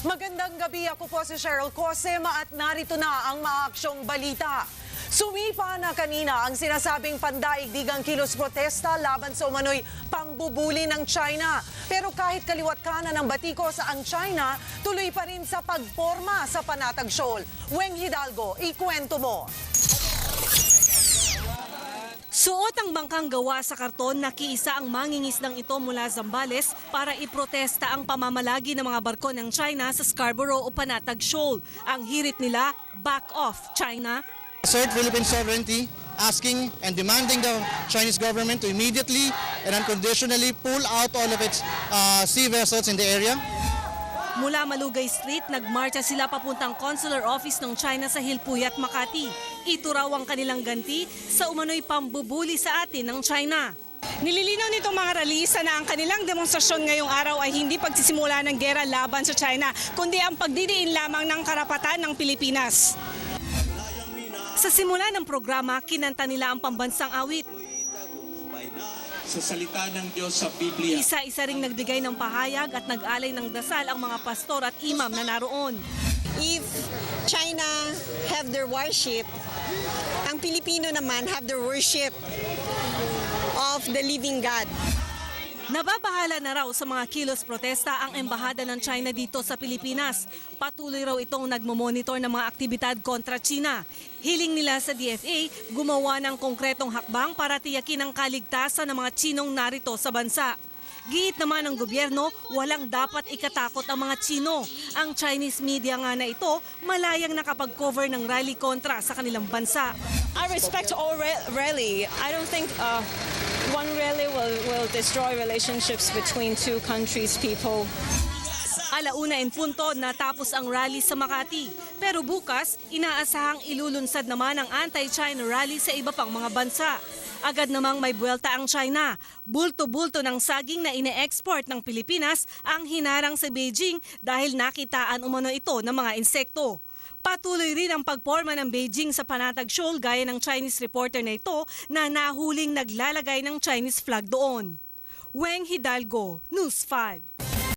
Magandang gabi, ako po si Cheryl Cosema at narito na ang maaksyong balita. Sumipa na kanina ang sinasabing pandaigdigang kilos protesta laban sa umano'y pambubuli ng China. Pero kahit kaliwat kanan ng batikos ang China, tuloy pa rin sa pagporma sa Panatag Shoal. Weng Hidalgo, ikwento mo. Suot ang bangkang gawa sa karton na kiisa ang mangingisdang ito mula Zambales para iprotesta ang pamamalagi ng mga barko ng China sa Scarborough o Panatag Shoal. Ang hirit nila, back off China. assert Philippine sovereignty, asking and demanding the Chinese government to immediately and unconditionally pull out all of its uh, sea vessels in the area. Mula Malugay Street, nagmarcha sila papuntang consular office ng China sa Hilpuyat, Makati. Ito raw ang kanilang ganti sa umano'y pambubuli sa atin ng China. Nililinaw nitong mga ralisa na ang kanilang demonstrasyon ngayong araw ay hindi pagsisimula ng gera laban sa China, kundi ang pagdidiin lamang ng karapatan ng Pilipinas. Sa simula ng programa, kinanta nila ang pambansang awit. Sa salita ng Diyos sa Biblia. Isa-isa ring nagbigay ng pahayag at nag-alay ng dasal ang mga pastor at imam na naroon. if China have their worship, ang Pilipino naman have their worship of the living God. Nababahala na raw sa mga kilos protesta ang embahada ng China dito sa Pilipinas. Patuloy raw itong nagmomonitor ng mga aktibidad kontra China. Hiling nila sa DFA gumawa ng konkretong hakbang para tiyakin ang kaligtasan ng mga Chinong narito sa bansa. Giit naman ng gobyerno, walang dapat ikatakot ang mga Chino. Ang Chinese media nga na ito, malayang nakapag-cover ng rally kontra sa kanilang bansa. I respect all ra- rally. I don't think uh, one rally will, will destroy relationships between two countries' people. Alauna in punto natapos ang rally sa Makati. Pero bukas, inaasahang ilulunsad naman ang anti-China rally sa iba pang mga bansa. Agad namang may buwelta ang China. Bulto-bulto ng saging na ine-export ng Pilipinas ang hinarang sa Beijing dahil nakitaan umano ito ng mga insekto. Patuloy rin ang pagporma ng Beijing sa Panatag Shoal gaya ng Chinese reporter na ito na nahuling naglalagay ng Chinese flag doon. Weng Hidalgo, News 5.